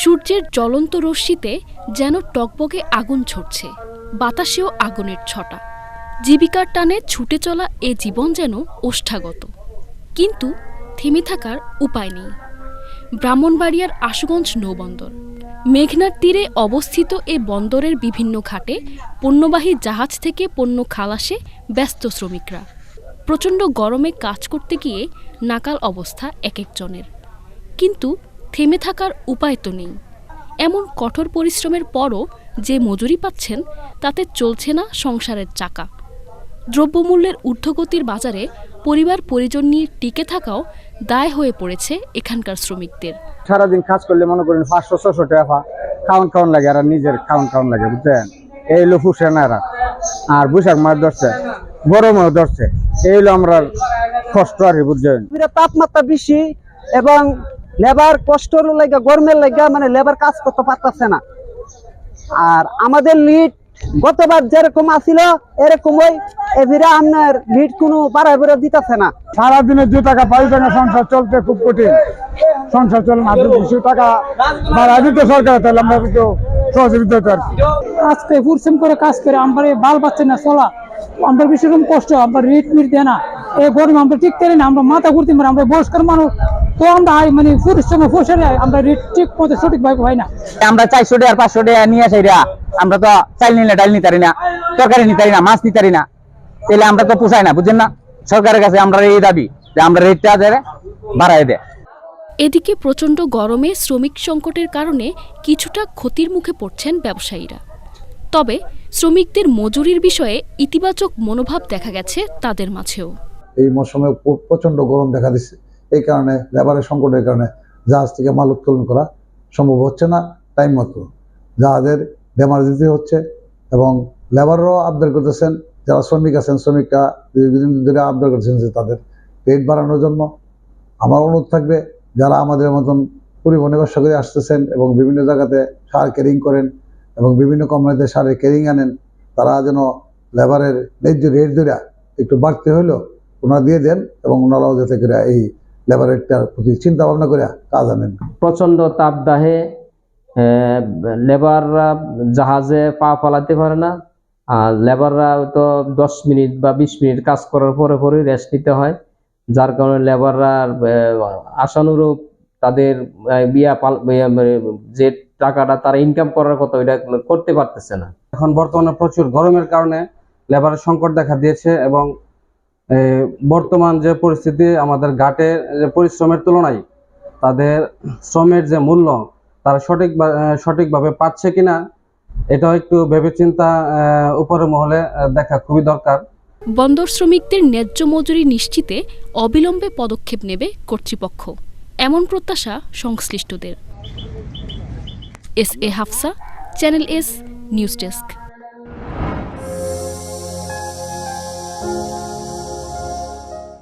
সূর্যের জ্বলন্ত রশ্মিতে যেন টকবগে আগুন ছড়ছে, বাতাসেও আগুনের ছটা। জীবিকার টানে ছুটে চলা এ জীবন যেন ওষ্ঠাগত। কিন্তু থেমে থাকার উপায় নেই। ব্রাহ্মণবাড়িয়ার আশুগঞ্জ নৌবন্দর, মেঘনার তীরে অবস্থিত এ বন্দরের বিভিন্ন ঘাটে পণ্যবাহী জাহাজ থেকে পণ্য খালাসে ব্যস্ত শ্রমিকরা। প্রচণ্ড গরমে কাজ করতে গিয়ে নাকাল অবস্থা এক একজনের কিন্তু থেমে থাকার উপায় তো নেই। এমন কঠোর পরিশ্রমের পরও যে মজুরি পাচ্ছেন তাতে চলছে না সংসারের চাকা। দ্রব্যমূল্যের ঊর্ধ্বগতির বাজারে পরিবার পরিজন নিয়ে টিকে থাকাও দায় হয়ে পড়েছে এখানকার শ্রমিকদের। সারাদিন কাজ করলে মনে করেন পাঁচশো ছশো টাকা খাওয়ান খাওয়ান লাগে আর নিজের খাওয়ান খাওয়ান লাগে বুঝছেন? এই হলো ফুসে না এরা আর বৈশাখ মাস ধরছে গরমও ধরছে এই হলো আমরা কষ্ট আর কি, বুঝছেন? তাপমাত্রা বেশি এবং লেবার কষ্টর লাগা গরমের লাগা মানে লেবার কাজ করতে পারতেছে না। আর আমাদের লিড গতবার যেরকম আছিল এরকম ওই এভিরা আপনার লিড কোনো বাড়াই বেড়ে দিতেছে না। সারাদিনে দু টাকা পাঁচ টাকা সংসার চলতে খুব কঠিন। সংসার চলে না দুশো টাকা বাড়াই দিতে সরকার তাহলে আমরা একটু সহযোগিতা হতো আর কি আজকে পরিশ্রম করে কাজ করে আমরা এই বাল পাচ্ছে না চলা। আমরা ভীষণ কষ্ট আমরা রিট মিট দেয় না। এই গরমে আমরা ঠিক করি না আমরা মাথা ঘুরতে পারি আমরা বয়স্কর মানুষ। তো আমরা হাই মানে পরিশ্রমে ফসে যায় আমরা রিট ঠিক মতো সঠিকভাবে হয় না। আমরা চারশো টাকা আর পাঁচশো টাকা নিয়ে আসি রা। আমরা তো চাল নিলে ডাল নিতে পারি না তরকারি নিতে পারি না মাছ নিতে পারি না। তাহলে আমরা তো পোষাই না বুঝছেন না? সরকারের কাছে আমরা এই দাবি যে আমরা রেটটা দেবে বাড়াই দেয় এদিকে প্রচণ্ড গরমে শ্রমিক সংকটের কারণে কিছুটা ক্ষতির মুখে পড়ছেন ব্যবসায়ীরা। তবে শ্রমিকদের মজুরির বিষয়ে ইতিবাচক মনোভাব দেখা গেছে তাদের মাঝেও। এই মৌসুমে প্র- প্রচণ্ড গরম দেখা দিচ্ছে এই কারণে, লেবারের সংকটের কারণে জাহাজ থেকে মাল উত্তোলন করা সম্ভব হচ্ছে না টাইম মতো জাহাজের দিতে হচ্ছে এবং লেবাররাও আবদার করতেছেন, যারা শ্রমিক আছেন, শ্রমিকরা দীর্ঘদিন ধরে আবদার করছেন যে তাদের রেট বাড়ানোর জন্য। আমার অনুরোধ থাকবে, যারা আমাদের মতন পরিবহনে ব্যবসা করে আসতেছেন এবং বিভিন্ন জায়গাতে সার ক্যারিং করেন এবং বিভিন্ন কোম্পানিতে সারের ক্যারিং আনেন, তারা যেন লেবারের ন্যায্য রেট ধরে একটু বাড়তে হইলেও ওনারা দিয়ে দেন এবং ওনারাও যাতে করে এই লেবারেরটার প্রতি চিন্তা ভাবনা করে কাজ আনেন। প্রচণ্ড তাপদাহে লেবাররা জাহাজে পা পালাতে পারে না। আর লেবাররা তো দশ মিনিট বা বিশ মিনিট কাজ করার পরে পরে রেস্ট নিতে হয়। যার কারণে লেবাররা আশানুরূপ তাদের বিয়া পাল মানে যে টাকাটা তারা ইনকাম করার কথা ওইটা করতে পারতেছে না। এখন বর্তমানে প্রচুর গরমের কারণে লেবারের সংকট দেখা দিয়েছে এবং বর্তমান যে পরিস্থিতি আমাদের ঘাটের যে পরিশ্রমের তুলনায় তাদের শ্রমের যে মূল্য তারা সঠিক সঠিকভাবে পাচ্ছে কিনা এটাও একটু ভেবেচিন্তা আহ, উপরের মহলে দেখা খুবই দরকার। বন্দর শ্রমিকদের ন্যায্য মজুরি নিশ্চিতে অবিলম্বে পদক্ষেপ নেবে কর্তৃপক্ষ। এমন প্রত্যাশা সংশ্লিষ্টদের। S A Hafsa channel S news desk.